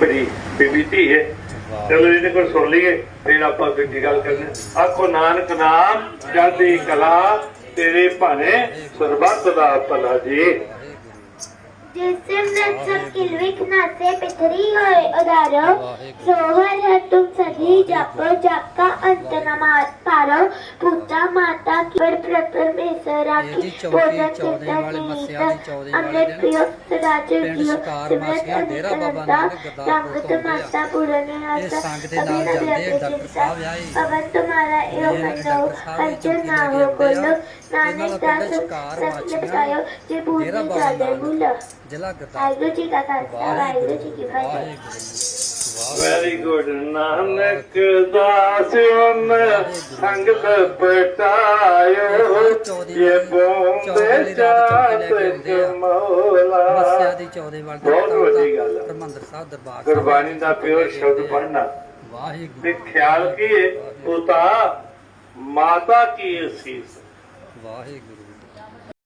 ਬੜੀ ਬੀਬੀ ਹੈ। ਚਲੋ ਇਹਦੇ ਕੋਲ ਸੁਣ ਲਈਏ, ਫਿਰ ਆਪਾਂ ਦੂਜੀ ਗੱਲ ਕਰਨੀ। ਆਖੋ, ਨਾਨਕ ਨਾਮ ਚੜ੍ਹਦੀ ਕਲਾ, ਤੇਰੇ ਭਾਣੇ ਸਰਬੱਤ ਦਾ ਭਲਾ ਜੀ। ਜਿਸ ਸਿਮਰਨ ਸਭ ਕਿਲਵਿਕ ਨਾਸੇ ਪਿਤਰੀ ਹੋਏ ਉਦਾਰੋ ਸੋਹਰ ਹੈ ਤੁਮ सली जप जाका अंत नमाज पारो पूजा माता की वर प्रपर में सरा की भोजन करता नीत अमृत प्रिय राजे जियो सिमरत अमित नंदा रंगत माता पूरने आस अभिन अभिन चिंता अवन तुम्हारा एव मनो अंचर ना हो बोलो नानक दास सत्य बतायो जे भूल जाते भूल जिला गदा वाहेगुरु जी का खालसा वाहेगुरु जी की फतेह ਗੁੱਡ ਨਾਨਕ ਦਾਸ ਉਨ ਸੰਗਤ ਪਟਾਇਓ ਇਹ ਬੋਂਦੇ ਚਾਤ ਮੌਲਾ। ਬਹੁਤ ਵੱਡੀ ਗੱਲ ਆ। ਹਰਮੰਦਰ ਸਾਹਿਬ ਦਰਬਾਰ। ਗੁਰਬਾਣੀ ਦਾ ਪਿਓ ਸ਼ਬਦ ਪੜ੍ਹਨਾ। ਵਾਹਿਗੁਰੂ। ਤੇ ਖਿਆਲ ਕੀ ਹੈ ਪੁੱਤਾ ਮਾਤਾ ਕੀ ਅਸੀਸ। ਵਾਹਿਗੁਰੂ।